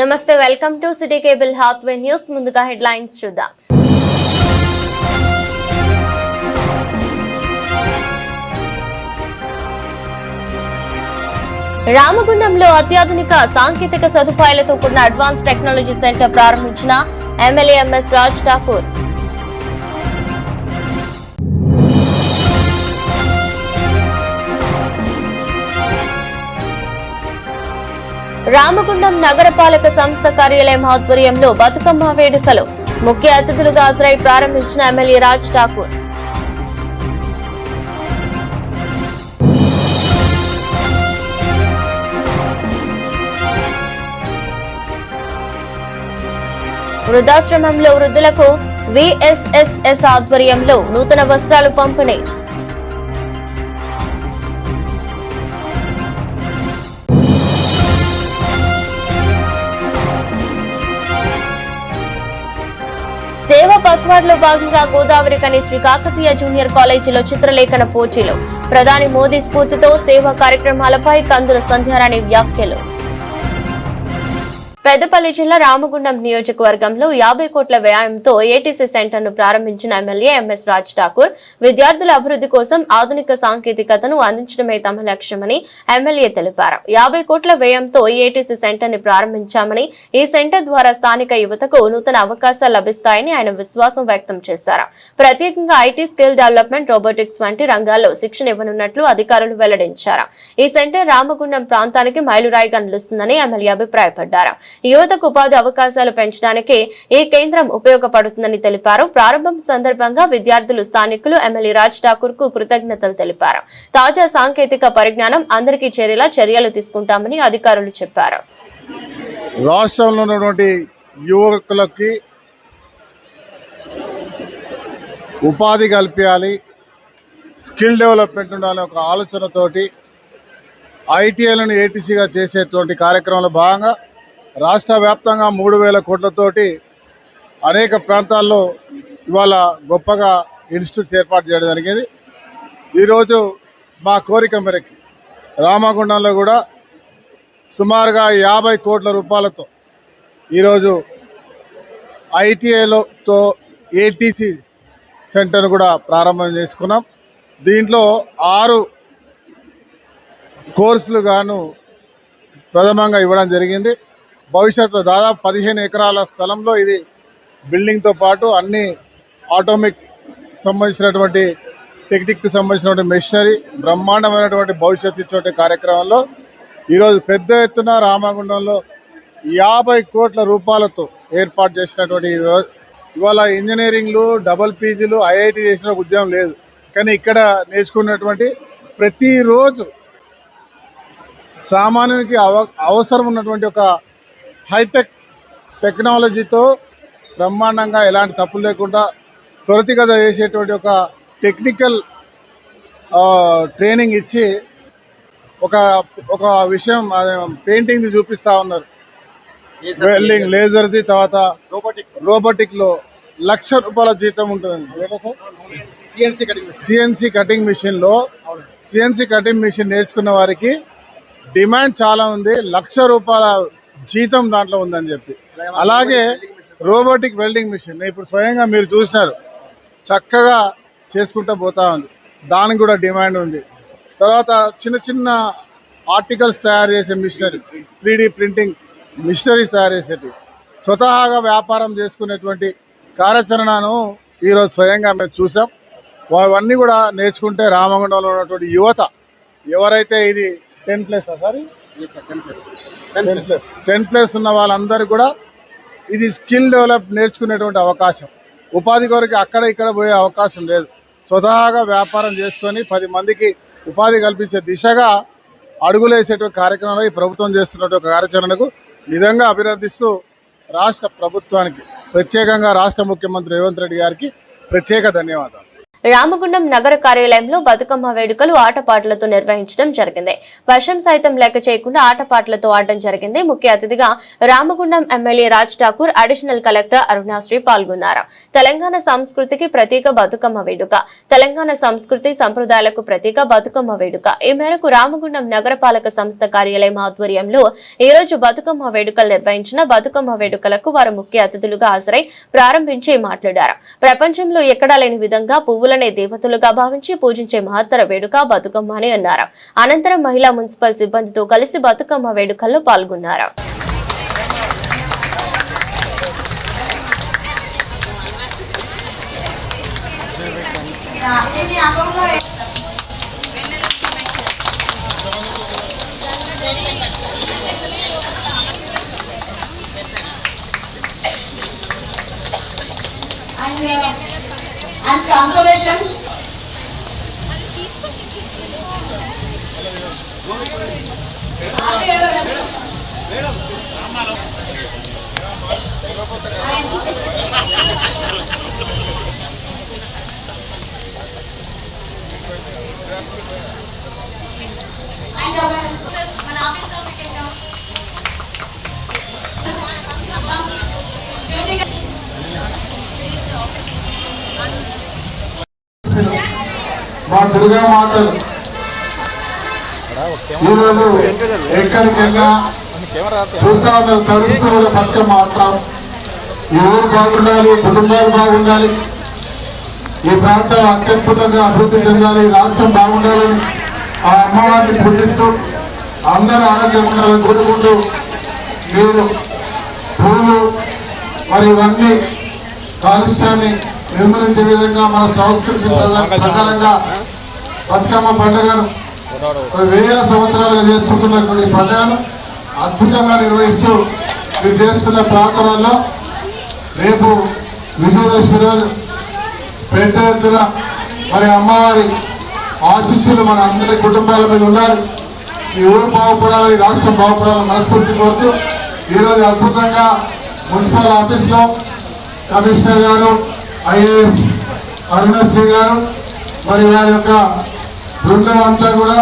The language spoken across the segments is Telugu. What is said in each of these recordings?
నమస్తే welcome to city cable Hathway news. ముందుగా హెడ్లైన్స్ చూద్దాం. రామగుండంలో అత్యాధునిక సాంకేతిక సదుపాయాలతో కూడిన అడ్వాన్స్ టెక్నాలజీ సెంటర్ ప్రారంభించిన ఎమ్మెల్యే ఎంఎస్ రాజ్ ఠాకూర్. రామగుండం నగరపాలక సంస్థ కార్యాలయం ఆధ్వర్యంలో బతుకమ్మ వేడుకలు. ముఖ్య అతిథులుగా హాజరై ప్రారంభించిన ఎమ్మెల్యే రాజ్ ఠాకూర్. వృద్ధాశ్రమంలో వృద్ధులకు విఎస్ఎస్ఎస్ ఆధ్వర్యంలో నూతన వస్త్రాలు పంపిణీ. పక్వాడ్లో భాగంగా గోదావరి కని శ్రీ కాకతీయ జూనియర్ కాలేజీలో చిత్రలేఖన పోటీలు. ప్రధాని మోదీ స్ఫూర్తితో సేవా కార్యక్రమాలపై కందుల సంధ్యారాణి వ్యాఖ్యలు. పెద్దపల్లి జిల్లా రామగుండం నియోజకవర్గంలో యాభై కోట్ల వ్యయంతో ఏటీసీ సెంటర్ను ప్రారంభించిన ఎమ్మెల్యే ఎంఎస్ రాజ్ ఠాకూర్ విద్యార్థుల అభివృద్ధి కోసం ఆధునిక సాంకేతికతను అందించడమే తమ లక్ష్యమని ఎమ్మెల్యే తెలిపారు. యాభై కోట్ల వ్యయంతో ఏటీసీ సెంటర్ని ప్రారంభించామని ఈ సెంటర్ ద్వారా స్థానిక యువతకు నూతన అవకాశాలు లభిస్తాయని ఆయన విశ్వాసం వ్యక్తం చేశారు. ప్రత్యేకంగా ఐటీ స్కిల్ డెవలప్మెంట్ రోబోటిక్స్ వంటి రంగాల్లో శిక్షణ ఇవ్వనున్నట్లు అధికారులు వెల్లడించారు. ఈ సెంటర్ రామగుండం ప్రాంతానికి మైలురాయిగా నిలుస్తుందని ఎమ్మెల్యే అభిప్రాయపడ్డారు. యువతకు ఉపాధి అవకాశాలు పెంచడానికి ఈ కేంద్రం ఉపయోగపడుతుందని తెలిపారు. ప్రారంభం సందర్భంగా విద్యార్థులు స్థానికులు ఎమ్మెల్యే రాజ్ ఠాకూర్కు కృతజ్ఞతలు తెలిపారు. తాజా సాంకేతిక పరిజ్ఞానం అందరికీ చేరేలా చర్యలు తీసుకుంటామని అధికారులు చెప్పారు. రాష్ట్రంలో ఉన్నటువంటి యువకులకి ఉపాధి కల్పించాలి స్కిల్ డెవలప్మెంట్ ఉండాలి ఒక ఆలోచనతోటి ఐటీఐలను ఏటీసీగా చేసేటువంటి కార్యక్రమంలో భాగంగా రాష్ట్ర వ్యాప్తంగా మూడు వేల కోట్లతోటి అనేక ప్రాంతాల్లో ఇవాళ గొప్పగా ఇన్స్టిట్యూట్స్ ఏర్పాటు చేయడం జరిగింది. ఈరోజు మా కోరిక మేరకు రామగుండంలో కూడా సుమారుగా యాభై కోట్ల రూపాయలతో ఈరోజు ఐటీఐలోతో ఏటీసీ సెంటర్ను కూడా ప్రారంభం చేసుకున్నాం. దీంట్లో ఆరు కోర్సులు గాను ప్రథమంగా ఇవ్వడం జరిగింది. భవిష్యత్తులో దాదాపు పదిహేను ఎకరాల స్థలంలో ఇది బిల్డింగ్తో పాటు అన్ని ఆటోమిక్ సంబంధించినటువంటి టెక్నిక్కి సంబంధించినటువంటి మెషినరీ బ్రహ్మాండమైనటువంటి భవిష్యత్తు ఇచ్చే కార్యక్రమంలో ఈరోజు పెద్ద ఎత్తున రామగుండంలో యాభై కోట్ల రూపాయలతో ఏర్పాటు చేసినటువంటి ఇవాళ ఇంజనీరింగ్లు డబల్ పీజీలు ఐఐటి చేసిన ఉద్యోగం లేదు. కానీ ఇక్కడ నేర్చుకున్నటువంటి ప్రతిరోజు సామాన్యునికి అవ అవసరం ఉన్నటువంటి ఒక హైటెక్ టెక్నాలజీతో బ్రహ్మాండంగా ఎలాంటి తప్పులు లేకుండా త్వరితగత చేసేటువంటి ఒక టెక్నికల్ ట్రైనింగ్ ఇచ్చి ఒక ఒక విషయం పెయింటింగ్ది చూపిస్తూ ఉన్నారు. వెల్డింగ్ లేజర్ది తర్వాత రోబోటిక్లో. లక్ష రూపాయల జీతం ఉంటుంది సిఎన్సి కటింగ్ మిషన్లో సిఎన్సి కటింగ్ మిషన్ నేర్చుకున్న వారికి డిమాండ్ చాలా ఉంది. లక్ష రూపాయల జీతం దాంట్లో ఉందని చెప్పి. అలాగే రోబోటిక్ వెల్డింగ్ మిషన్. ఇప్పుడు స్వయంగా మీరు చూసినారు. చక్కగా చేసుకుంటూ పోతా ఉంది. దానికి కూడా డిమాండ్ ఉంది. తర్వాత చిన్న చిన్న ఆర్టికల్స్ తయారు చేసే మిషనరీ త్రీ ప్రింటింగ్ మిషనరీస్ తయారు చేసేటి స్వతహాగా వ్యాపారం చేసుకునేటువంటి కార్యాచరణను ఈరోజు స్వయంగా మేము చూసాం. అవన్నీ కూడా నేర్చుకుంటే రామగుండంలో ఉన్నటువంటి యువత ఎవరైతే ఇది ten plus sir? Ten plus ten plus ఉన్న వాళ్ళందరూ కూడా ఇది స్కిల్ డెవలప్ నేర్చుకునేటువంటి అవకాశం. ఉపాధి కొరకు అక్కడ ఇక్కడ పోయే అవకాశం లేదు. స్వతహాగా వ్యాపారం చేసుకొని పది మందికి ఉపాధి కల్పించే దిశగా అడుగులేసేటువంటి కార్యక్రమంలో ఈ ప్రభుత్వం చేస్తున్నటువంటి కార్యాచరణకు నిజంగా అభినందిస్తూ రాష్ట్ర ప్రభుత్వానికి ప్రత్యేకంగా రాష్ట్ర ముఖ్యమంత్రి రేవంత్ రెడ్డి గారికి ప్రత్యేక ధన్యవాదాలు. రామగుండం నగర కార్యాలయంలో బతుకమ్మ వేడుకలు ఆటపాటలతో నిర్వహించడం జరిగింది. వర్షం సైతం లెక్క చేయకుండా ఆటపాటలతో ఆడడం జరిగింది. ముఖ్య అతిథిగా Ramagundam MLA Raj Thakur additional collector Arunasri పాల్గొన్నారు. తెలంగాణ సంస్కృతికి ప్రతీక బతుకమ్మ వేడుక. తెలంగాణ సంస్కృతి సంప్రదాయాలకు ప్రతీక బతుకమ్మ వేడుక. ఈ మేరకు రామగుండం నగరపాలక సంస్థ కార్యాలయం ఆధ్వర్యంలో ఈ రోజు బతుకమ్మ వేడుకలు నిర్వహించిన బతుకమ్మ వేడుకలకు వారు ముఖ్య అతిథులుగా హాజరై ప్రారంభించి మాట్లాడారు. ప్రపంచంలో ఎక్కడా లేని విధంగా మహిళలనే దేవతలుగా భావించి పూజించే మహత్తర వేడుక బతుకమ్మ అని అన్నారు. అనంతరం మహిళా మున్సిపల్ సిబ్బందితో కలిసి బతుకమ్మ వేడుకల్లో పాల్గొన్నారు. And and conservation. and government. మా దుర్గా మాతలు ఈరోజు ఎక్కడికి వెళ్ళినా చూస్తా ఉన్నారు తడుస్తూ కూడా బతుకమ్మ ఆడతాం. ఈ ఊరు బాగుండాలి కుటుంబాలు బాగుండాలి. ఈ ప్రాంతం అత్యద్భుతంగా అభివృద్ధి చెందాలి రాష్ట్రం బాగుండాలని ఆ అమ్మవారిని పూజిస్తూ అందరూ ఆరోగ్యం ఉండాలని కోరుకుంటూ మీరు పూలు మరి ఇవన్నీ కాలుష్యాన్ని నిర్మూలించే విధంగా మన సంస్కృతి ప్రకారంగా బతుకమ్మ పండుగను వెయ్యి సంవత్సరాలుగా చేసుకుంటున్నటువంటి పండుగను అద్భుతంగా నిర్వహిస్తూ మీరు చేస్తున్న ప్రాంతాలలో రేపు విజయదశమి రోజు పెద్ద ఎత్తున మరి అమ్మవారి ఆశీస్సులు మన అందరి కుటుంబాల మీద ఉండాలి. ఈ ఊరు బాగుపడాలి ఈ రాష్ట్రం బాగుపడాలని మనస్ఫూర్తి కోరుతూ ఈరోజు అద్భుతంగా మున్సిపల్ ఆఫీస్లో కమిషనర్ గారు ఐఏఎస్ అరుణశ్రీ గారు మరి వారి యొక్క బృందం అంతా కూడా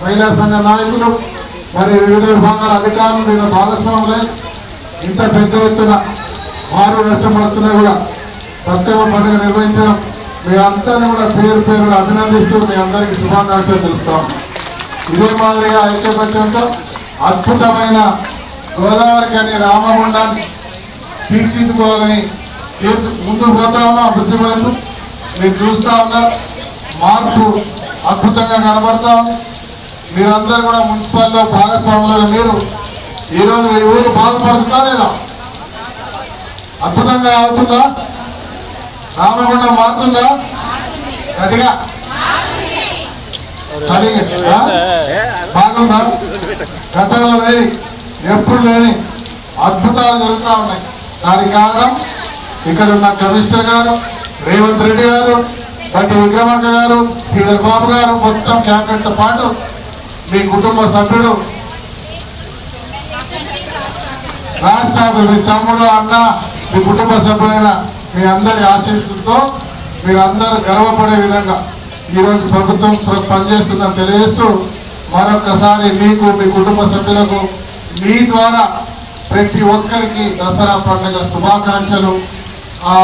మహిళా సంఘ నాయకులు మరి వివిధ విభాగాల అధికారులు దీని భాగస్వాములై ఇంత పెద్ద ఎత్తున వారు నష్టపడుతున్నా కూడా బతుకమ్మ పండుగ నిర్వహించడం మీ అందరిని కూడా పేరు పేరు అభినందిస్తూ మీ అందరికీ శుభాకాంక్షలు తెలుస్తాం ఇదే మాదిరిగా ఐక్యపత్యంతో అద్భుతమైన గోదావరి కానీ రామగుండాన్ని తీర్చిదిద్దుకోవాలని ముందుకు పోతా ఉన్నాం అభివృద్ధి వైపు మీరు చూస్తూ ఉన్నారు. మార్పు అద్భుతంగా కనబడతా ఉంది. మీరందరూ కూడా మున్సిపాల్లో భాగస్వాములు మీరు ఈరోజు ఈ ఊరు బాగుపడుతుందా లేదా? అద్భుతంగా అవుతుందా? రామగుండం మారుతుందా? గట్టిగా. బాగుందా? గతంలో లేని ఎప్పుడు లేని అద్భుతాలు జరుగుతూ ఉన్నాయి. దానికి కారణం ఇక్కడ ఉన్న కమిషనర్ గారు రేవంత్ రెడ్డి గారు బట్టి విక్రమక్క గారు శ్రీధర్ బాబు గారు మొత్తం క్యాబినెట్తో పాటు మీ కుటుంబ సభ్యుడు రాష్ట్ర మీ తమ్ముడు అన్న మీ కుటుంబ సభ్యులైన మీ అందరి ఆశీస్సులతో మీరందరూ గర్వపడే విధంగా ఈరోజు ప్రభుత్వం పనిచేస్తుందని తెలియజేస్తూ మరొక్కసారి మీకు మీ కుటుంబ సభ్యులకు మీ ద్వారా ప్రతి ఒక్కరికి దసరా పండుగ శుభాకాంక్షలు ఆ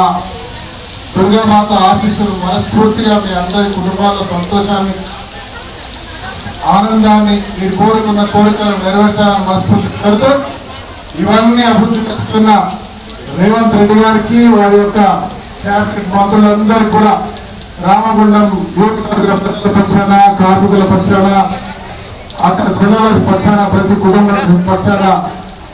దుర్గామాత ఆశీస్సులు మనస్ఫూర్తిగా మీ అందరి కుటుంబాల సంతోషాన్ని ఆనందాన్ని మీరు కోరుకున్న కోరికలను నెరవేర్చాలని మనస్ఫూర్తి కోరుతూ ఇవన్నీ అభివృద్ధి చేస్తున్న రేవంత్ రెడ్డి గారికి వారి యొక్క క్యాబినెట్ మంత్రులందరికీ కూడా రామగుండం యువకుల పక్షాన కార్మికుల పక్షాన అక్కడ చిన్న పక్షాన ప్రతి కుటుంబం పక్షాన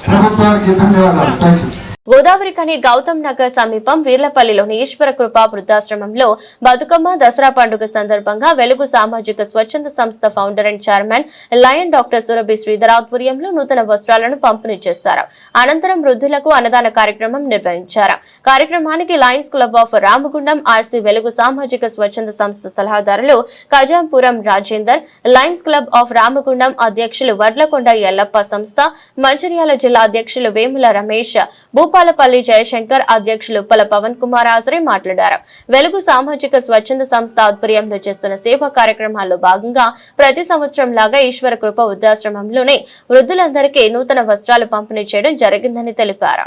ప్రభుత్వానికి ధన్యవాదాలు. థ్యాంక్ యూ గోదావరి కని గౌతమ్ నగర్ సమీపం వీర్లపల్లిలోని ఈశ్వర కృపా వృద్ధాశ్రమంలో బతుకమ్మ దసరా పండుగ సందర్భంగా వెలుగు సామాజిక స్వచ్ఛంద సంస్థ founder and chairman lion doctor Surabhi Sridhar ఆధ్వర్యంలో నూతన వస్త్రాలను పంపిణీ చేశారు. అనంతరం వృద్ధులకు అన్నదాన కార్యక్రమం నిర్వహించారు. కార్యక్రమానికి lions club of Ramagundam RC Velugu సామాజిక స్వచ్ఛంద సంస్థ సలహాదారులు Khajampuram Rajender lions club of Ramagundam అధ్యక్షులు వడ్లకొండ ఎల్లప్ప సంస్థ మంచిర్యాల జిల్లా అధ్యక్షులు వేముల రమేష్ భూప భూపాలపల్లి జయశంకర్ అధ్యక్షులు ఉప్పల పవన్ కుమార్ హాజరై మాట్లాడారు. వెలుగు సామాజిక స్వచ్ఛంద సంస్థ ఆధ్వర్యంలో చేస్తున్న సేవా కార్యక్రమాల్లో భాగంగా ప్రతి సంవత్సరం లాగా ఈశ్వర కృప వృద్ధాశ్రమంలోనే వృద్ధులందరికీ నూతన వస్త్రాలు పంపిణీ చేయడం జరిగిందని తెలిపారు.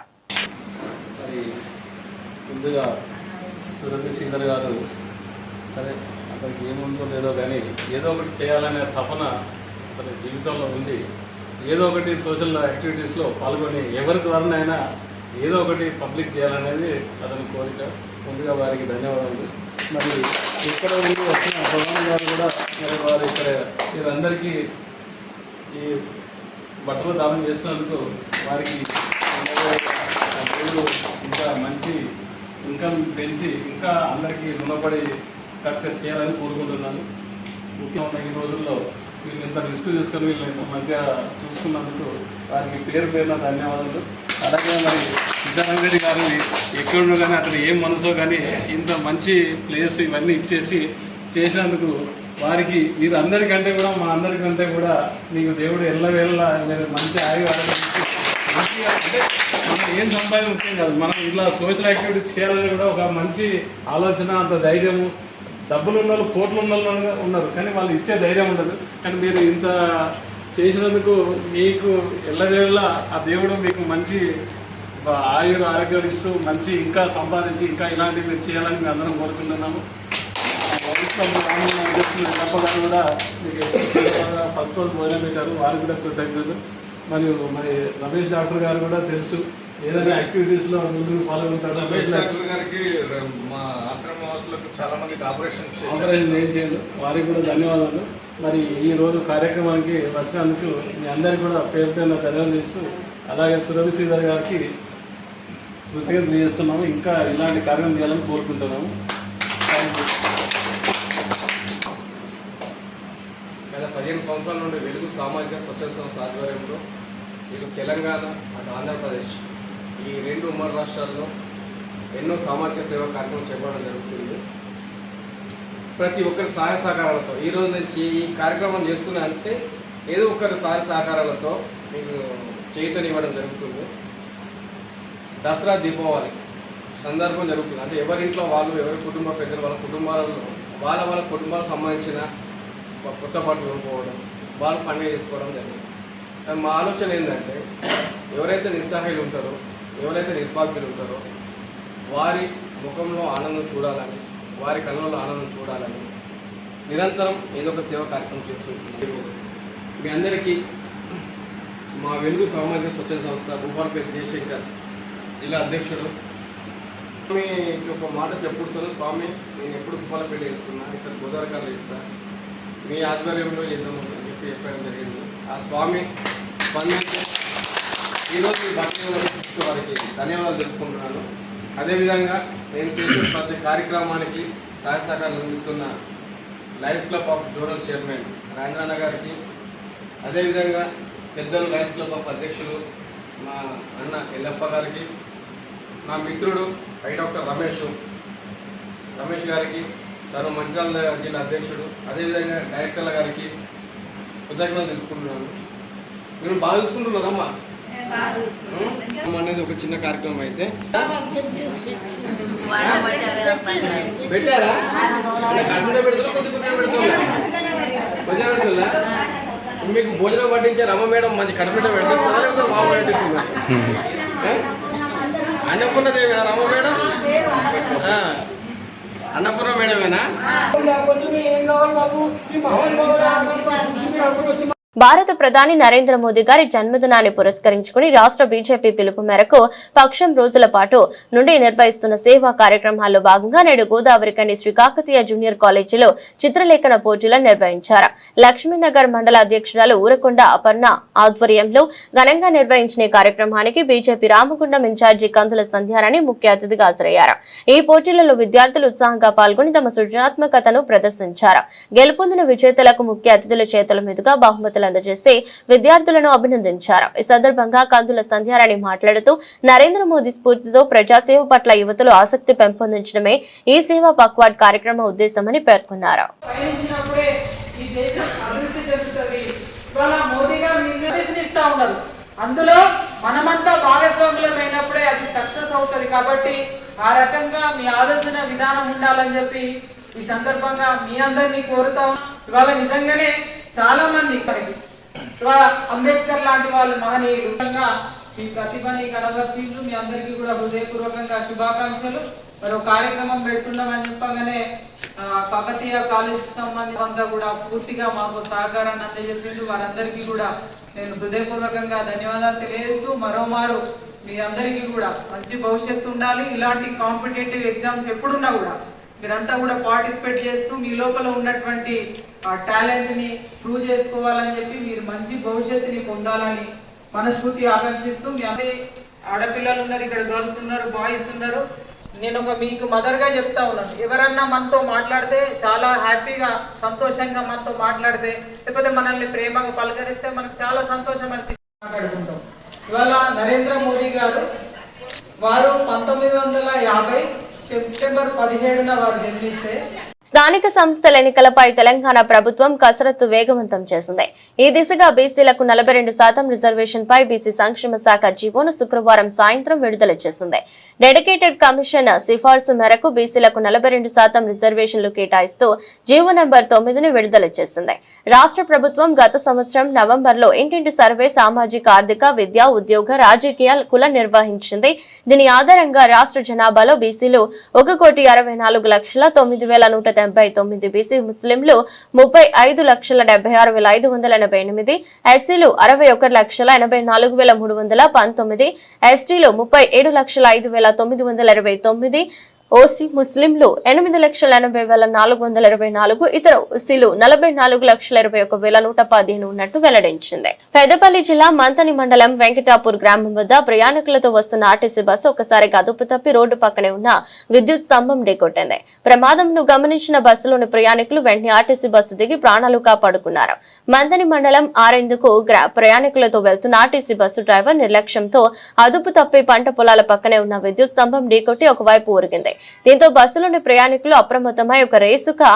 ముందుగా సురభి సింగర్ గారు సరే అతనికి ఏముందో లేదో కానీ ఏదో ఒకటి చేయాలనే తపన అతని జీవితంలో ఉంది. ఏదో ఒకటి సోషల్ యాక్టివిటీస్లో పాల్గొని ఎవరి ద్వారానైనా ఏదో ఒకటి పబ్లిక్ చేయాలనేది అతని కోరిక. ముందుగా వారికి ధన్యవాదాలు. మరి ఇక్కడ నుండి వచ్చిన భగవాన్ గారు కూడా మరి వారు ఇక్కడ వీరందరికీ ఈ బట్టలు దానం చేసినందుకు వారికి ఇంకా మంచి ఇన్కమ్ పెంచి ఇంకా అందరికీ రుణపడి కరెక్ట్గా చేయాలని కోరుకుంటున్నాను. ముఖ్యంగా ఈ రోజుల్లో వీళ్ళు ఇంత రిస్క్ తీసుకొని వీళ్ళు ఇంత మంచిగా చూసుకున్నందుకు వారికి పేరు పేరున ధన్యవాదాలు. అలాగే మరి సిద్ధరంగడి గారు ఎక్కడున్నా కానీ అతను ఏం మనసో కానీ ఇంత మంచి ప్లేస్ ఇవన్నీ ఇచ్చేసి చేసినందుకు వారికి మీరు అందరికంటే కూడా మా అందరికంటే కూడా మీకు దేవుడు ఎల్లవేళ మంచి ఆయు మంచిగా అంటే మనం ఏం సంపాదన ముఖ్యం కాదు. మనం ఇట్లా సోషల్ యాక్టివిటీ చేయాలని కూడా ఒక మంచి ఆలోచన అంత ధైర్యము. డబ్బులు ఉన్న వాళ్ళు కోట్లు ఉన్న వాళ్ళు ఉన్నారు కానీ వాళ్ళు ఇచ్చే ధైర్యం ఉండదు. కానీ మీరు ఇంత చేసినందుకు మీకు ఎల్లవేళ ఆ దేవుడు మీకు మంచి ఆయుర ఆరోగ్యాలు ఇస్తూ మంచి ఇంకా సంపాదించి ఇంకా ఇలాంటివి మీరు చేయాలని మేము అందరం కోరుకుంటున్నాము. ప్రభుత్వం కూడా మీకు ఫస్ట్ రోజు భోజనం పెట్టారు. వారికి కూడా కృతజ్ఞతలు. మరియు మరి రమేష్ డాక్టర్ గారు కూడా తెలుసు. ఏదైనా యాక్టివిటీస్లో ముందుకు పాల్గొంటారు? రమేష్ డాక్టర్ గారికి మా ఆశ్రమ చాలా మందికి ఆపరేషన్ ఆపరేషన్ చేయించారు వారికి కూడా ధన్యవాదాలు. మరి ఈ రోజు కార్యక్రమానికి వచ్చినందుకు మీ అందరికీ కూడా పేరు పేరున ధన్యవాదాలు చేస్తూ అలాగే సురభి శ్రీధర్ గారికి కృతజ్ఞతలు చేస్తున్నాము ఇంకా ఇలాంటి కార్యక్రమం చేయాలని కోరుకుంటున్నాము. థ్యాంక్ యూ గత పదిహేను సంవత్సరాల నుండి వెలుగు సామాజిక స్వచ్ఛంద సంస్థ ఆధ్వర్యంలో ఇటు తెలంగాణ అటు ఆంధ్రప్రదేశ్ ఈ రెండు ఉమ్మడి రాష్ట్రాల్లో ఎన్నో సామాజిక సేవా కార్యక్రమం చేపట్టడం జరుగుతుంది. ప్రతి ఒక్కరి సహాయ సహకారాలతో. ఈ రోజు నుంచి ఈ కార్యక్రమం చేస్తున్నా అంటే ఏదో ఒకరి సహాయ సహకారాలతో మీకు చేయుతనివ్వడం జరుగుతుంది. దసరా దీపావళి సందర్భం జరుగుతుంది. అంటే ఎవరింట్లో వాళ్ళు ఎవరి కుటుంబ పెద్దలు వాళ్ళ కుటుంబాలలో వాళ్ళ వాళ్ళ కుటుంబాలకు సంబంధించిన కొత్త పాటలు కొనుక్కోవడం వాళ్ళు పండుగ చేసుకోవడం జరిగింది. కానీ మా ఆలోచన ఏంటంటే ఎవరైతే నిస్సహాయులు ఉంటారో ఎవరైతే నిర్భాగ్యులు ఉంటారో వారి ముఖంలో ఆనందం చూడాలని వారి కళ్ళలో ఆనందం చూడాలని నిరంతరం ఏదో ఒక సేవ కార్యక్రమం చేస్తూ మీ అందరికీ మా వెలుగు సామాజిక స్వచ్ఛంద సంస్థ భూపాలపేట జయశంకర్ జిల్లా అధ్యక్షుడు. స్వామికి ఒక మాట చెప్పుడుతాను స్వామి నేను ఎప్పుడు భూపాలపేట చేస్తున్నా ఈసారి గోదావరికాలు చేస్తా. మీ ఆధ్వర్యంలో ఎన్నో చెప్పి చెప్పడం జరిగింది. ఆ స్వామి స్పందించి ఈరోజు ఈ భక్తి వారికి ధన్యవాదాలు తెలుపుకుంటున్నాను. అదేవిధంగా నేను చేసే ప్రతి కార్యక్రమానికి సహాయ సహకారాలు అందిస్తున్న lions club of zonal chairman రాజేంద్రన్న గారికి అదేవిధంగా పెద్దలు లయన్స్ క్లబ్ ఆఫ్ అధ్యక్షులు మా అన్న ఎల్లప్ప గారికి నా మిత్రుడు ఐ డాక్టర్ రమేష్ రమేష్ గారికి తను మంచిర్యాల జిల్లా అధ్యక్షుడు అదేవిధంగా డైరెక్టర్ల గారికి కృతజ్ఞతలు తెలుపుకుంటున్నాను. మీరు బాగా చూసుకుంటున్నారమ్మా. అనేది ఒక చిన్న కార్యక్రమం అయితే. పెట్టారా? అంటే కడుపునే పెడుతున్నా కొద్ది కొద్దిగా పెడుతున్నా కొద్దిగా పెడుతున్నా మీకు భోజనం పట్టించారు అమ్మ మేడం మంచి కడుపుట పెట్టిస్తుందా లేకపోతే మామూలు పెట్టిస్తుందా ఆ? అన్నపూర్ణదేవేనా రమ్మ మేడం. అన్నపూర్ణ మేడమేనా? భారత ప్రధాని నరేంద్ర మోదీ గారి జన్మదినాన్ని పురస్కరించుకుని రాష్ట్ర బీజేపీ పిలుపు మేరకు పక్షం రోజుల పాటు నుండి నిర్వహిస్తున్న సేవా కార్యక్రమాల్లో భాగంగా నేడు గోదావరి కని శ్రీ కాకతీయ జూనియర్ కాలేజీలో చిత్రలేఖన పోటీలను నిర్వహించారు. లక్ష్మీనగర్ మండల అధ్యక్షురాలు ఊరకొండ అపర్ణ ఆధ్వర్యంలో ఘనంగా నిర్వహించిన కార్యక్రమానికి BJP Ramagundam in charge Kandula Sandhyarani ముఖ్య అతిథిగా హాజరయ్యారు. ఈ పోటీలలో విద్యార్థులు ఉత్సాహంగా పాల్గొని తమ సృజనాత్మకతను ప్రదర్శించారు. గెలుపొందిన విజేతలకు ముఖ్య అతిథుల చేతుల మీదుగా బహుమతులు అందజేసి విద్యార్థులను అభినందించారు. ఈ సందర్భంగా కందుల సంధ్యారాణి మాట్లాడుతూ నరేంద్ర మోదీ స్ఫూర్తితో ప్రజాసేవ పట్ల యువతలో ఆసక్తి పెంపొందించడమే ఈ సేవా పక్వాడ్ కార్యక్రమ ఉద్దేశమని పేర్కొన్నారు. అందులో మనమంతా భాగస్వాములం అయినప్పుడే అది సక్సెస్ అవుతుంది కాబట్టి ఆ రకంగా మీ ఆలోచన విధానం ఉండాలని చెప్పి ఈ సందర్భంగా మీ అందరినీ కోరుతాం ఇవాళ నిజంగానే చాలా మంది ఇక్కడికి అంబేద్కర్ లాంటి వాళ్ళు మహనీయులు. నిజంగా మీ ప్రతిభని కనబర్చిండ్రు మీ అందరికీ కూడా హృదయపూర్వకంగా శుభాకాంక్షలు. మరో కార్యక్రమం పెడుతున్నామని చెప్పగానే కాకతీయ కాలేజీకి సంబంధించి అంతా కూడా పూర్తిగా మాకు సహకారాన్ని అందజేసిండ్రు. వారందరికీ కూడా నేను హృదయపూర్వకంగా ధన్యవాదాలు తెలియజేస్తూ మరోమారు మీ అందరికీ కూడా మంచి భవిష్యత్తు ఉండాలి. ఇలాంటి కాంపిటేటివ్ ఎగ్జామ్స్ ఎప్పుడున్నా కూడా మీరంతా కూడా పార్టిసిపేట్ చేస్తూ మీ లోపల ఉన్నటువంటి ఆ ప్రూవ్ చేసుకోవాలని చెప్పి మీరు మంచి భవిష్యత్తుని పొందాలని మనస్ఫూర్తి ఆకాంక్షిస్తూ మీ అందరి ఆడపిల్లలు ఉన్నారు ఇక్కడ గర్ల్స్ ఉన్నారు బాయ్స్ ఉన్నారు. నేను ఒక మీకు మదర్గా చెప్తా ఉన్నాను. ఎవరన్నా మనతో మాట్లాడితే చాలా హ్యాపీగా సంతోషంగా మనతో మాట్లాడితే లేకపోతే మనల్ని ప్రేమగా పలకరిస్తే మనకు చాలా సంతోషం అనిపిస్తుంది. మాట్లాడుకుంటాం. ఇవాళ నరేంద్ర మోదీ గారు వారు పంతొమ్మిది వందల యాభై సెప్టెంబర్ పదిహేడున వారు జన్మిస్తే స్థానిక సంస్థల ఎన్నికలపై తెలంగాణ ప్రభుత్వం కసరత్తు వేగవంతం చేసింది. ఈ దిశగా బీసీలకు నలభై రెండు శాతం రిజర్వేషన్ పై బీసీ సంక్షేమ శాఖ జీవోను శుక్రవారం సాయంత్రం విడుదల చేసింది. డెడికేటెడ్ కమిషన్ సిఫార్సు మేరకు బీసీలకు నలభై రెండు శాతం రిజర్వేషన్లు కేటాయిస్తూ జీవో నెంబర్ తొమ్మిదిని విడుదల చేసింది. రాష్ట్ర ప్రభుత్వం గత సంవత్సరం నవంబర్లో ఇంటింటి సర్వే సామాజిక ఆర్థిక విద్యా ఉద్యోగ రాజకీయ కుల నిర్వహించింది. దీని ఆధారంగా రాష్ట్ర జనాభాలో బీసీలు ఒక కోటి అరవై నాలుగు లక్షల తొమ్మిది వేల నూట డెబ్బై తొమ్మిది బీసీ ముస్లింలు ముప్పై ఐదు లక్షల డెబ్బై ఆరు వేల ఐదు వందల ఎనభై ఎనిమిది ఎస్సీలు అరవై ఒకటి లక్షల ఎనభై నాలుగు వేల మూడు వందల పంతొమ్మిది ఎస్టీలు ముప్పై ఏడు లక్షల ఐదు వేల తొమ్మిది వందల ఇరవై తొమ్మిది ఓసీ ముస్లింలు ఎనిమిది లక్షల ఎనభై వేల నాలుగు వందల ఇరవై నాలుగు ఇతర ఓసీలు నలభై నాలుగు లక్షల ఇరవై ఒక వేల నూట పదిహేను ఉన్నట్టు వెల్లడించింది. పెద్దపల్లి జిల్లా మంతని మండలం వెంకటాపూర్ గ్రామం వద్ద ప్రయాణికులతో వస్తున్న ఆర్టీసీ బస్సు ఒకసారిగా అదుపు తప్పి రోడ్డు పక్కనే ఉన్న విద్యుత్ స్తంభం ఢీకొట్టింది. ప్రమాదంను గమనించిన బస్సులోని ప్రయాణికులు వెంటనే ఆర్టీసీ బస్సు దిగి ప్రాణాలు కాపాడుకున్నారు. మంతని మండలం ఆరేందుకు ప్రయాణికులతో వెళ్తున్న ఆర్టీసీ బస్సు డ్రైవర్ నిర్లక్ష్యంతో అదుపు తప్పి పంట పొలాల పక్కనే ఉన్న విద్యుత్ స్తంభం ఢీకొట్టి ఒకవైపు ఊరిగింది దీంతో బస్సులోని ప్రయాణికులు అప్రమత్తమై ఒక రేసుగా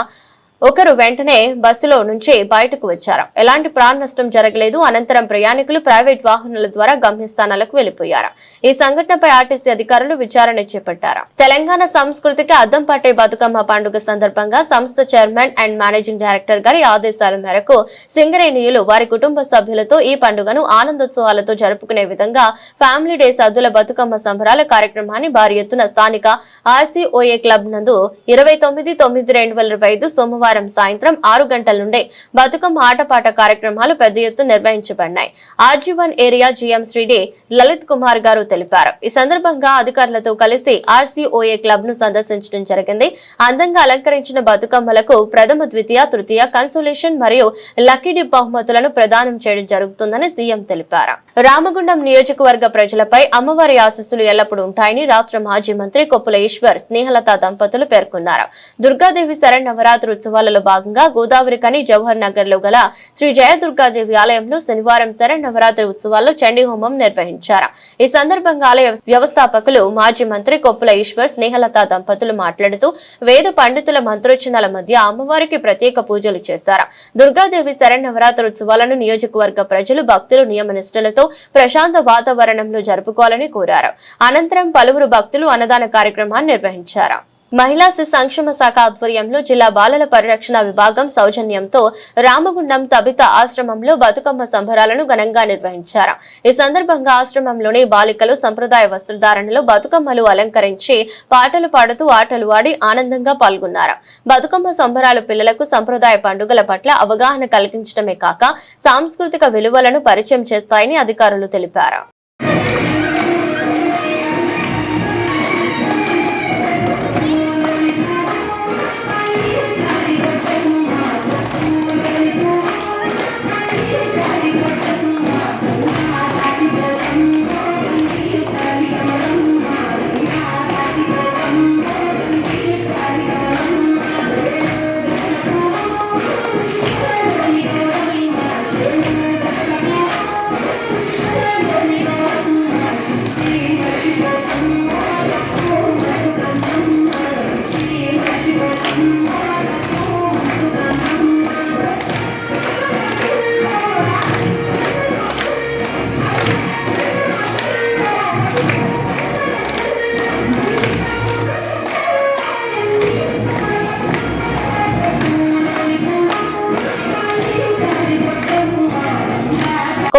ఒకరు వెంటనే బస్సులో నుంచి బయటకు వచ్చారు. ఎలాంటి ప్రాణ నష్టం జరగలేదు. అనంతరం ప్రయాణికులు ప్రైవేట్ వాహనాల ద్వారా గమ్యస్థానాలకు వెళ్ళిపోయారు ఈ సంఘటనపై ఆర్టీసీ అధికారులు విచారణ చేపట్టారు. తెలంగాణ సంస్కృతికి అద్దం పట్టే బతుకమ్మ పండుగ సందర్భంగా సంస్థ చైర్మన్ అండ్ మేనేజింగ్ డైరెక్టర్ గారి ఆదేశాల మేరకు సింగరేణియులు వారి కుటుంబ సభ్యులతో ఈ పండుగను ఆనందోత్సవాలతో జరుపుకునే విధంగా ఫ్యామిలీ డే సద్దుల బతుకమ్మ సంబరాల కార్యక్రమాన్ని భారీ ఎత్తున స్థానిక ఆర్సీఓఏ క్లబ్ నందు ఇరవై తొమ్మిది తొమ్మిది రెండు వేల ఇరవై ఐదు సోమవారం సాయంత్రం ఆరు గంటల నుండే బతుకమ్మ ఆటపాట కార్యక్రమాలు పెద్ద ఎత్తున నిర్వహించబడినాయి. ఆర్జీవన్ ఏరియా జీఎం శ్రీడి లలిత్ కుమార్ గారు తెలిపారు. ఈ సందర్భంగా అధికారులతో కలిసి ఆర్సీఓఏ క్లబ్ను సందర్శించడం జరిగింది. అందంగా అలంకరించిన బతుకమ్మలకు ప్రథమ ద్వితీయ తృతీయ కన్సోలేషన్ మరియు లక్కీ డిప్ బహుమతులను ప్రదానం చేయడం జరుగుతుందని సీఎం తెలిపారు. రామగుండం నియోజకవర్గ ప్రజలపై అమ్మవారి ఆశస్సులు ఎల్లప్పుడూ ఉంటాయని రాష్ట్ర మాజీ మంత్రి కొప్పుల ఈశ్వర్ స్నేహలత దంపతులు పేర్కొన్నారు. దుర్గాదేవి శరణవరాత్రి ఉత్సవాలలో భాగంగా గోదావరి కని జవహర్ నగర్లో గల శ్రీ జయదుర్గాదేవి ఆలయంలో శనివారం శరణవరాత్రి ఉత్సవాల్లో చండీ హోమం నిర్వహించారు. ఈ సందర్భంగా ఆలయ వ్యవస్థాపకులు మాజీ మంత్రి కొప్పుల ఈశ్వర్ స్నేహలత దంపతులు మాట్లాడుతూ వేద పండితుల మంత్రోచనాల మధ్య అమ్మవారికి ప్రత్యేక పూజలు చేశారు. దుర్గాదేవి శరణవరాత్రి ఉత్సవాలను నియోజకవర్గ ప్రజలు భక్తులు నియమనిష్టలతో నిష్ఠలతో ప్రశాంత వాతావరణంలో జరుపుకోవాలని కోరారు. అనంతరం పలువురు భక్తులు అన్నదాన కార్యక్రమాన్ని నిర్వహించారు. మహిళా శిశు సంక్షేమ శాఖ ఆధ్వర్యంలో జిల్లా బాలల పరిరక్షణ విభాగం సౌజన్యంతో రామగుండం తబిత ఆశ్రమంలో బతుకమ్మ సంబరాలను ఘనంగా నిర్వహించారు. ఈ సందర్భంగా ఆశ్రమంలోని బాలికలు సంప్రదాయ వస్త్రధారణలో బతుకమ్మలు అలంకరించి పాటలు పాడుతూ ఆటలు ఆడి ఆనందంగా పాల్గొన్నారు. బతుకమ్మ సంబరాలు పిల్లలకు సంప్రదాయ పండుగల పట్ల అవగాహన కలిగించడమే కాక సాంస్కృతిక విలువలను పరిచయం చేస్తాయని అధికారులు తెలిపారు.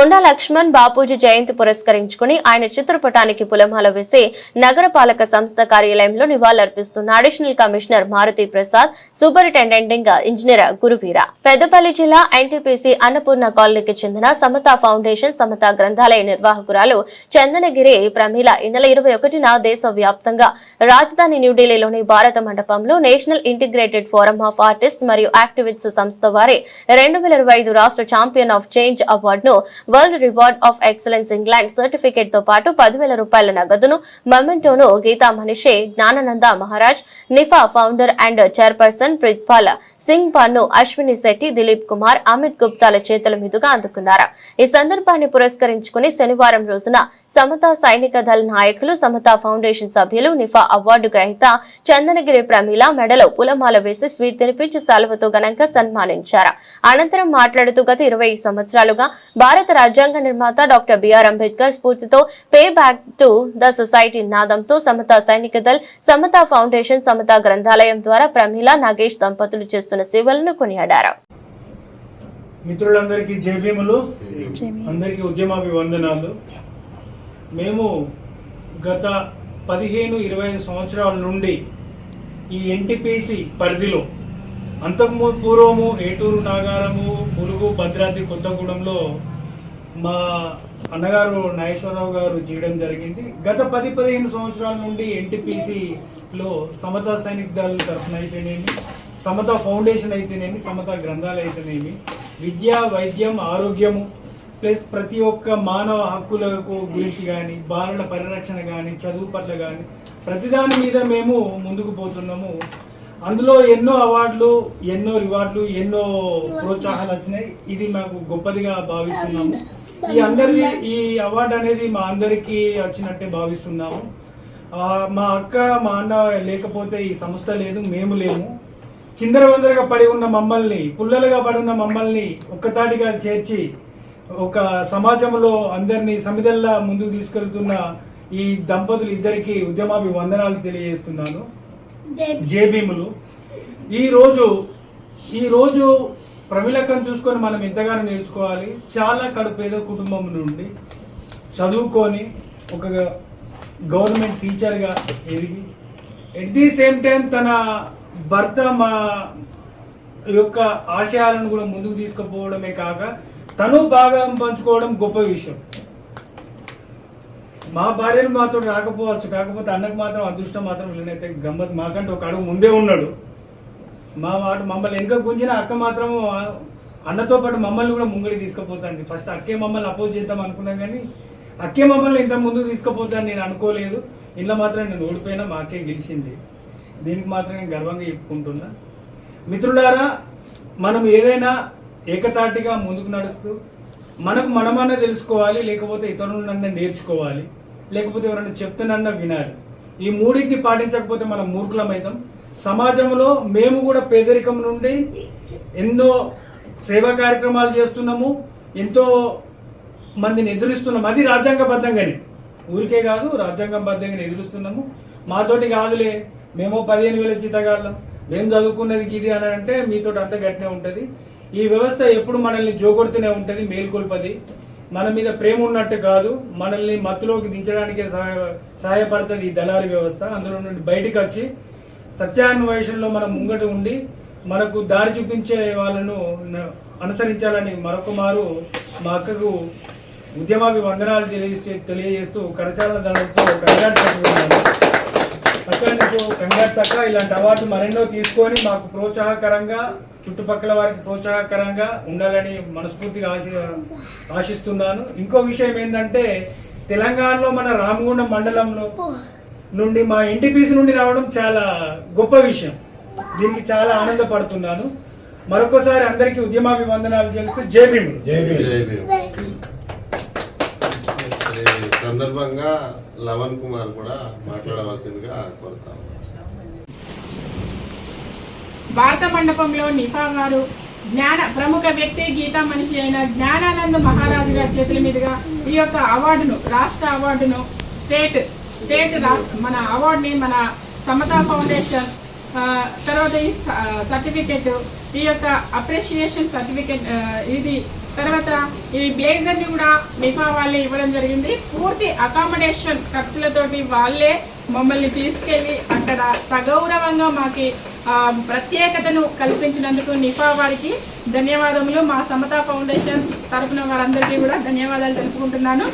కన్నా లక్ష్మణ్ బాపూజీ జయంతి పురస్కరించుకుని ఆయన చిత్రపటానికి పులమాల వేసి నగరపాలక సంస్థ కార్యాలయంలో నివాళులర్పిస్తున్న additional commissioner Maruti Prasad superintending engineer Guruveera. Peddapalli జిల్లా ఎన్టీపీసీ అన్నపూర్ణ కాలనీకి చెందిన సమత ఫౌండేషన్ సమత గ్రంథాలయ నిర్వాహకురాలు చందనగిరి ప్రమీల ఈ నెల ఇరవై ఒకటిన దేశ వ్యాప్తంగా రాజధాని న్యూఢిల్లీలోని భారత మండపంలో national integrated forum of artist మరియు యాక్టివిస్ట్ సంస్థ వారి రెండు వేల ఇరవై ఐదు రాష్ట్ర ఛాంపియన్ ఆఫ్ చేంజ్ అవార్డును world reward of excellence England సర్టిఫికేట్తో పాటు పదివేల రూపాయల నగదును మొమెంటోను Geeta Manishi Gyananand Maharaj NIFAA founder and chairperson Pritpal Singh Pannu Ashwini Shetty Dilip Kumar Amit గుప్తాల చేతుల మీదుగా అందుకున్నారు. ఈ సందర్భాన్ని పురస్కరించుకుని శనివారం రోజున సమతా సైనిక దళ నాయకులు సమతా ఫౌండేషన్ సభ్యులు నిఫా అవార్డు గ్రహీత చందనగిరి ప్రమీల మెడలో పూలమాల వేసి స్వీట్ తినిపించి సాల్వతో ఘనంగా సన్మానించారు. అనంతరం మాట్లాడుతూ గత ఇరవై సంవత్సరాలుగా భారత రాజ్యాంగ నిర్మాత డాక్టర్ బిఆర్ అంబేద్కర్ స్ఫూర్తితో pay back to the society నాదంతో సమతా సైనిక దళ్ సమతా ఫౌండేషన్ సమతా గ్రంథాలయం ద్వారా ప్రమీల నాగేష్ దంపతులు చేస్తున్న సేవలను కొనియాడారు. మిత్రులందరికీ జేబీములు అందరికీ ఉద్యమాభివందనాలు. మేము గత పదిహేను ఇరవై ఐదు సంవత్సరాల నుండి ఈ ఎన్టీపీసీ పరిధిలో అంతకు పూర్వము ఏటూరు నాగారము పులుగు భద్రాద్రి కొత్తగూడెంలో మా అన్నగారు నాగేశ్వరరావు గారు చేయడం జరిగింది. గత పది పదిహేను సంవత్సరాల నుండి ఎన్టీపీసీలో సమత సైనిక్ దళ తరఫున అయితేనేమి సమత ఫౌండేషన్ అయితేనేమి సమత గ్రంథాలు అయితేనేమి విద్య వైద్యం ఆరోగ్యము ప్లస్ ప్రతి ఒక్క మానవ హక్కులకు గురించి కానీ బాలల పరిరక్షణ కానీ చదువు పట్ల కానీ ప్రతిదాని మీద మేము ముందుకు పోతున్నాము. అందులో ఎన్నో అవార్డులు ఎన్నో రివార్డులు ఎన్నో ప్రోత్సాహాలు వచ్చినాయి. ఇది మాకు గొప్పదిగా భావిస్తున్నాము. ఈ అందరిది ఈ అవార్డు అనేది మా అందరికీ వచ్చినట్టే భావిస్తున్నాము. మా అక్క మా అన్న లేకపోతే ఈ సంస్థ లేదు మేము లేము. చిందరవందరగా పడి ఉన్న మమ్మల్ని పుల్లలుగా పడి ఉన్న మమ్మల్ని ఒక్కతాటిగా చేర్చి ఒక సమాజంలో అందరినీ సమిదల్లా ముందుకు తీసుకెళ్తున్న ఈ దంపతులు ఇద్దరికి ఉద్యమాభి వందనాలు తెలియజేస్తున్నాను జేబీములు ఈ రోజు ఈ రోజు ప్రమిళకం చూసుకొని మనం ఎంతగానో నేర్చుకోవాలి. చాలా కడుపేద కుటుంబం నుండి చదువుకొని ఒక గవర్నమెంట్ టీచర్గా ఎదిగి ఎట్ ది సేమ్ టైం తన భర్త మా యొక్క ఆశయాలను కూడా ముందుకు తీసుకుపోవడమే కాక తను బాగా పంచుకోవడం గొప్ప విషయం. మా భార్యలు మాతో రాకపోవచ్చు. కాకపోతే అన్నకు మాత్రం అదృష్టం మాత్రం వీళ్ళనైతే గమ్మత్ మాకంటే ఒక అడుగు ముందే ఉన్నాడు. మా మాట మమ్మల్ని వెనుక గుంజిన అక్క మాత్రం అన్నతో పాటు మమ్మల్ని కూడా ముంగడి తీసుకుపోతాను ఫస్ట్ అక్కే మమ్మల్ని అపోజ్ చేద్దాం అనుకున్నాం కానీ అక్కే మమ్మల్ని ఇంత ముందు తీసుకుపోతాను నేను అనుకోలేదు. ఇంట్లో మాత్రం నేను ఓడిపోయినా మా అక్కే గెలిచింది. దీనికి మాత్రం నేను గర్వంగా చెప్పుకుంటున్నా. మిత్రులారా మనం ఏదైనా ఏకతాటిగా ముందుకు నడుస్తూ మనకు మనమన్నా తెలుసుకోవాలి లేకపోతే ఇతరులన్నా నేర్చుకోవాలి లేకపోతే ఎవరైనా చెప్తున్నా వినాలి. ఈ మూడింటిని పాటించకపోతే మనం మూర్ఖులమైతాం. సమాజంలో మేము కూడా పేదరికం నుండి ఎన్నో సేవా కార్యక్రమాలు చేస్తున్నాము ఎంతో మందిని ఎదురిస్తున్నాం అది రాజ్యాంగబద్ధంగానే. ఊరికే కాదు రాజ్యాంగబద్ధంగానే ఎదురుస్తున్నాము. మాతోటి కాదులే మేము పదిహేను వేల జీతగాళ్ళం మేము చదువుకున్నది ఇది అని అంటే మీతో అంత గట్టినే ఉంటుంది. ఈ వ్యవస్థ ఎప్పుడు మనల్ని జోగొడుతూనే ఉంటుంది మేల్కొల్పది. మన మీద ప్రేమ ఉన్నట్టు కాదు మనల్ని మత్తులోకి దించడానికే సహాయ సహాయపడుతుంది ఈ దళారీ వ్యవస్థ. అందులో నుండి బయటికి వచ్చి సత్యాన్వేషణలో మనం ముంగట ఉండి మనకు దారి చూపించే వాళ్ళను అనుసరించాలని మరొకమారు మా అక్కకు ఉద్యమాకి వందనాలు తెలియజే తెలియజేస్తూ కరచాల దండంతో కంగారు అక్క నీకు కంగారు చక్క ఇలాంటి అవార్డు మరెన్నో తీసుకొని మాకు ప్రోత్సాహకరంగా చుట్టుపక్కల వారికి ప్రోత్సాహకరంగా ఉండాలని మనస్ఫూర్తిగా ఆశి ఆశిస్తున్నాను. ఇంకో విషయం ఏంటంటే తెలంగాణలో మన రామగుండం మండలంలో నుండి మా ఎన్టీపీసీ నుండి రావడం చాలా గొప్ప విషయం. దీనికి చాలా ఆనందపడుతున్నాను. మరొకసారి అందరికీ ఉద్యమాభివందనాలు చేస్తూ జై భీములు ఈ సందర్భంగా లవన్ కుమార్ కూడా మాట్లాడవలసిందిగా కోరుతాం భారత మండపంలో నిఫా గారు జ్ఞాన ప్రముఖ వ్యక్తి గీతా మనిషి అయిన జ్ఞానానంద మహారాజు గారి చేతుల మీదుగా ఈ యొక్క అవార్డును రాష్ట్ర అవార్డును స్టేట్ స్టేట్ రాష్ట్ర మన అవార్డుని మన సమతా ఫౌండేషన్ తర్వాత ఈ సర్టిఫికెట్ ఈ యొక్క అప్రిషియేషన్ సర్టిఫికెట్ ఇది తర్వాత ఈ బ్లేజర్ని కూడా నిఫా వాళ్ళే ఇవ్వడం జరిగింది. పూర్తి అకామిడేషన్ ఖర్చులతోటి వాళ్ళే మమ్మల్ని తీసుకెళ్ళి అక్కడ సగౌరవంగా మాకి ప్రత్యేకతను కల్పించినందుకు నిఫా వారికి ధన్యవాదములు. మా సమతా ఫౌండేషన్ తరపున వారందరికీ కూడా ధన్యవాదాలు తెలుపుకుంటున్నాను.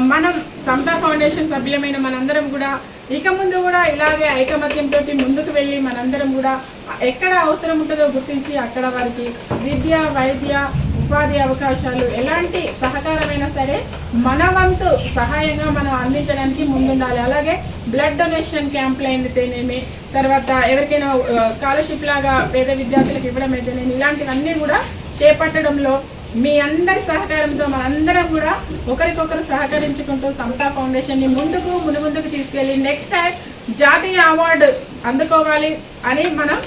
మనం సమతా ఫౌండేషన్ సభ్యులమైన మనందరం కూడా ఇక ముందు కూడా ఇలాగే ఐకమత్యంతో ముందుకు వెళ్ళి మనందరం కూడా ఎక్కడ అవసరం ఉంటుందో గుర్తించి అక్కడ వారికి విద్య వైద్య ఉపాధి అవకాశాలు ఎలాంటి సహకారమైనా సరే మన వంతు సహాయంగా మనం అందించడానికి ముందుండాలి. అలాగే బ్లడ్ డొనేషన్ క్యాంపులు అయితేనేమి తర్వాత ఎవరికైనా స్కాలర్షిప్ లాగా పేద విద్యార్థులకు ఇవ్వడం అయితేనేమి ఇలాంటివన్నీ కూడా చేపట్టడంలో మీ అందరి సహకారంతో మనందరం కూడా ఒకరికొకరు సహకరించుకుంటూ సమతా ఫౌండేషన్ని ముందుకు ముందు ముందుకు తీసుకెళ్ళి నెక్స్ట్ టైం జాతీయ అవార్డు అందుకోవాలి అని మనం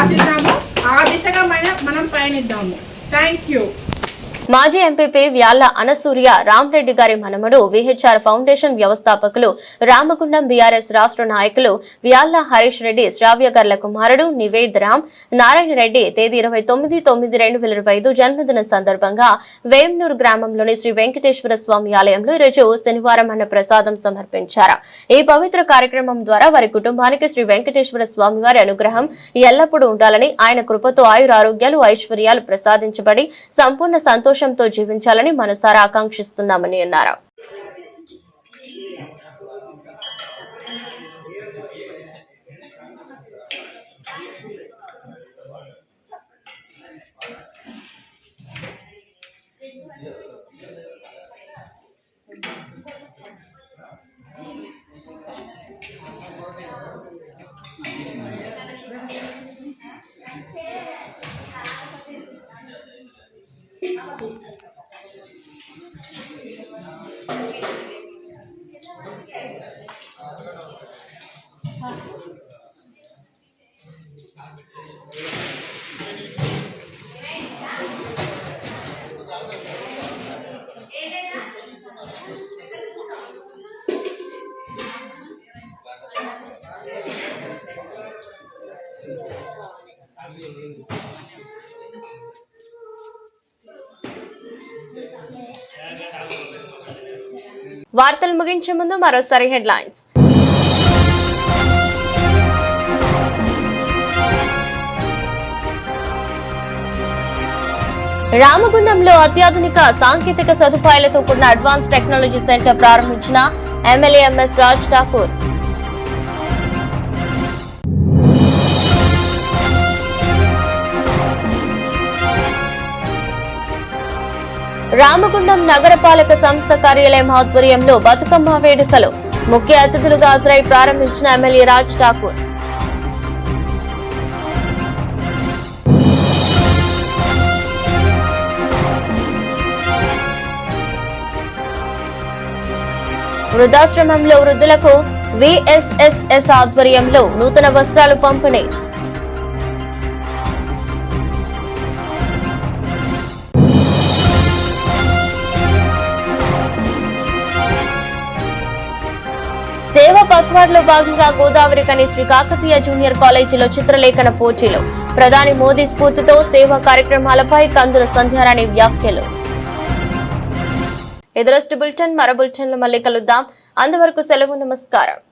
ఆశిద్దాము. ఆ దిశగా మనం పయనిద్దాము. థ్యాంక్ యూ మాజీ ఎంపీపీ వ్యాళ్ళ అనసూర్య రామ్రెడ్డి గారి మనమడు విహెచ్ఆర్ ఫౌండేషన్ వ్యవస్థాపకులు రామగుండం బీఆర్ఎస్ రాష్ట్ర నాయకులు వ్యాళ్ళ హరీష్ రెడ్డి శ్రావ్యగర్ల కుమారుడు నివేద్ రామ్ నారాయణ రెడ్డి తేదీ ఇరవై తొమ్మిది తొమ్మిది రెండు వేల ఇరవై ఐదు జన్మదిన సందర్భంగా వేమ్నూరు గ్రామంలోని శ్రీ వెంకటేశ్వర స్వామి ఆలయంలో ఈరోజు శనివారం అన్న ప్రసాదం సమర్పించారు. ఈ పవిత్ర కార్యక్రమం ద్వారా వారి కుటుంబానికి శ్రీ వెంకటేశ్వర స్వామి వారి అనుగ్రహం ఎల్లప్పుడూ ఉండాలని ఆయన కృపతో ఆయురారోగ్యాలు ఐశ్వర్యాలు ప్రసాదించబడి సంపూర్ణ సంతోషంతో జీవించాలని మనసారా ఆకాంక్షిస్తున్నామని అన్నారు. Thank you. వార్తలు ముగించే ముందు మరోసారి హెడ్లైన్స్. రామగుండంలో అత్యాధునిక సాంకేతిక సదుపాయాలతో కూడిన అడ్వాన్స్ టెక్నాలజీ సెంటర్ ప్రారంభించిన ఎమ్మెల్యే ఎంఎస్ రాజ్ ఠాకూర్. రామగుండం నగరపాలక సంస్థ కార్యాలయం ఆధ్వర్యంలో బతుకమ్మ వేడుకలు. ముఖ్య అతిథులుగా హాజరై ప్రారంభించిన ఎమ్మెల్యే రాజ్ ఠాకూర్. వృద్ధాశ్రమంలో వృద్ధులకు విఎస్ఎస్ఎస్ ఆధ్వర్యంలో నూతన వస్త్రాలు పంపిణీ. సేవా భాగంగా గోదావరి కని శ్రీ కాకతీయ జూనియర్ కాలేజీలో చిత్రలేఖన పోటీలు. ప్రధాని మోదీ స్ఫూర్తితో సేవా కార్యక్రమాలపై కందుల సంధ్యారాణి వ్యాఖ్యలు. ఎదురస్ట్ బులెటిన్ మరో బులెటిన్లు మళ్ళీ కలుద్దాం. అంతవరకు సెలవు నమస్కారం.